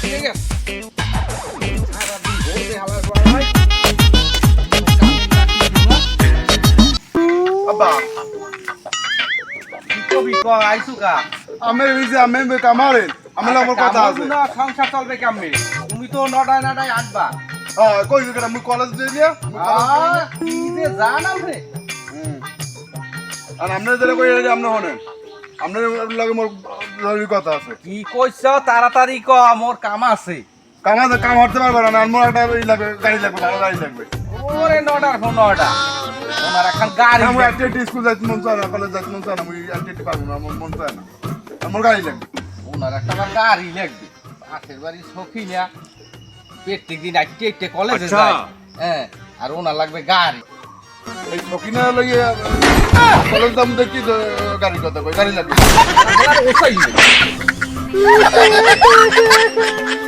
ঠিক আছে সারাদিন ঘুরবে হালার পাড়ায় আব্বা কি কবি ক আইসু কা আমি যে আমার আমার হ্যাঁ আমি কলেজ দিয়ে দিয়া জরুরি কথা আছে। কি কইছ? তাড়াতাড়ি ক মোর কাম আছে। কাম আছে কাম হতে পারবে না আর মোর একটা ই লাগবে গাড়ি লাগবে ভালো গাড়ি লাগবে। ওরে নটার ফোন নটা। ওনার এখন গাড়ি আমি একটা স্কুল যাইতে মন চায় না কলেজ যাইতে মন চায় না আমি একটা পারব না আমার মন চায় না। আমার গাড়ি লাগবে। ওনার একটা গাড়ি লাগবে। পাশের বাড়ি সখী না প্রত্যেক দিন আইতে আইতে কলেজে। যায়। হ্যাঁ আর ওনার লাগবে গাড়ি। এই সকিনা লইয়ে কলেজ দাম দেখি তো গাড়ি কথা কই গাড়ি লাগবে।